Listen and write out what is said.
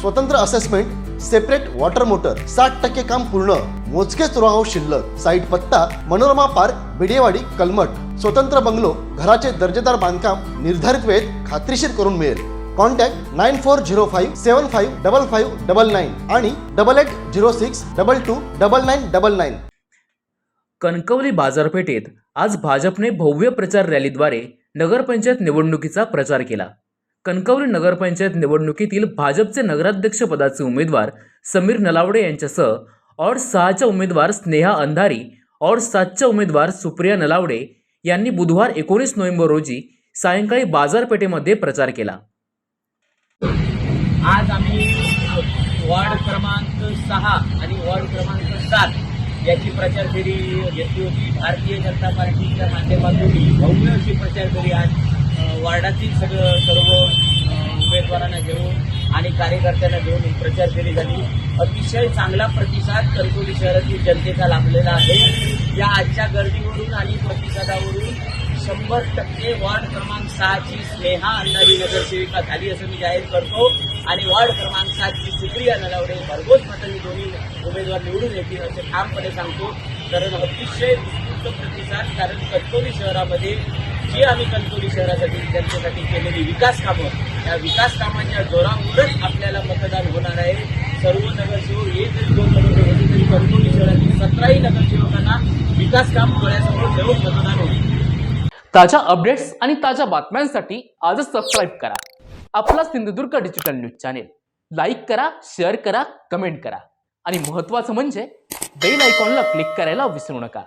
स्वतंत्र assessment separate water motor साठ टक्के काम पूर्ण मोजकेच रो शिल्लक साईट पत्ता मनोरमा पार्क बिडेवाडी कलमट स्वतंत्र बंगलो घराचे दर्जेदार बांधकाम निर्धारित वेळेत खात्रीशीर करून मिळेल. Contact nine four zero five seven five double five double nine आणि double eight zero six double two double nine double nine Kankavli बाजारपेठेत आज भाजपने भव्य प्रचार रॅलीद्वारे नगरपंचायत निवडणुकीचा प्रचार केला. कणकवली नगरपंचायत निवडणुकीतील भाजपचे नगराध्यक्ष पदाचे उमेदवार समीर नलावडे यांच्यासह ऑड सहाच्या उमेदवार स्नेहा अंधारी ऑड सातच्या उमेदवार सुप्रिया नलावडे यांनी बुधवार एकोणीस नोव्हेंबर रोजी सायंकाळी बाजारपेठेमध्ये प्रचार केला. आज आम्ही वॉर्ड क्रमांक सहा आणि वॉर्ड क्रमांक सात याची प्रचार फेरी घेतली होती. भारतीय जनता पार्टीच्या माध्यमातून भव्य अशी प्रचार फेरी आज वार्डातील सगळं सर्व उमेदवारांना घेऊन आणि कार्यकर्त्यांना घेऊन प्रचार फेरी झाली अतिशय चांगला प्रतिसाद कणकवली शहरातील जनतेचा लाभलेला आहे. या आजच्या गर्दीवरून आणि प्रतिसादावरून शंभर टक्के वॉर्ड क्रमांक सहाची स्नेहा अंधारी नगरसेविका झाली असं मी जाहीर करतो. आणि वॉर्ड क्रमांक सातची सुप्रिया नलावडे भरघोस मतांनी दोन्ही उमेदवार निवडून येतील असे ठामपणे सांगतो. कारण अतिशय उत्कृष्ट प्रतिसाद कारण कणकवली शहरामध्ये जी आम्ही कणकवली शहरासाठी जनतेसाठी केलेली विकास कामं त्या विकास कामांच्या जोरावरच आपल्याला मतदान होणार आहे. सर्व नगरसेवक एक जरी दोन नगरसेवक होते तरी कणकवली शहरातील सतराही नगरसेवकांना विकास काम डोळ्यासमोर ठेवून मतदान होईल. ताज्या अपडेट्स आणि ताज्या बातम्यांसाठी आजच सबस्क्राईब करा. आपला Sindhudurg digital news channel like करा शेअर करा कमेंट करा. आणि महत्त्वाचं म्हणजे बेल आयकॉनला क्लिक करायला विसरू नका.